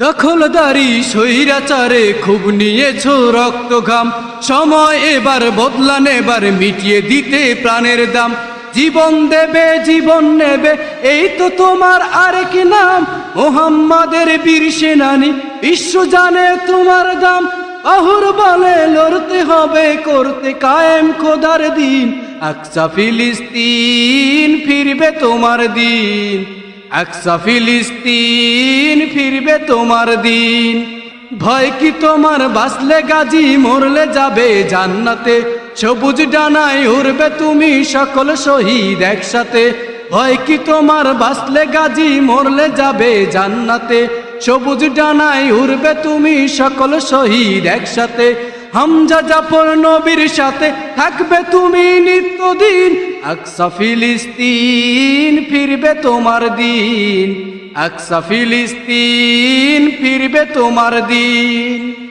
দখলদারি, স্বৈরাচারে খুব নিয়েছো রক্ত ঘাম সময় এবার বদলা নেবার, মিটিয়ে দিতে প্রাণের দাম। জীবন দেবে, জীবন নেবে, এই তো তোমার আরেক নাম? মোহাম্মদের বীর সেনানি, বিশ্ব জানে তোমার দাম। আহুর বলে লড়তে হবে, করতে কায়েম খোদার দিন। আকসা ফিলিস্তিন ফিরবে তোমার দিন। আকসা ফিলিস্তিন ফিরবে তোমার দিন। ভয় কি তোমার? বাসলে গাজী, মরলে যাবে জান্নাতে। সবুজ ডানায় উড়বে তুমি সকল শহীদ একসাথে। ভয় কি তোমার? বাসলে গাজী, মরলে যাবে জান্নাতে। সবুজ ডানায় উড়বে তুমি সকল শহীদ একসাথে। হামজা জাফর নবীর সাথে থাকবে তুমি নিত্যদিন। আকসা ফিলিস্তিন ফিরবে তোমার দিন। আকসা ফিলিস্তিন ফিরবে তোমার দিন।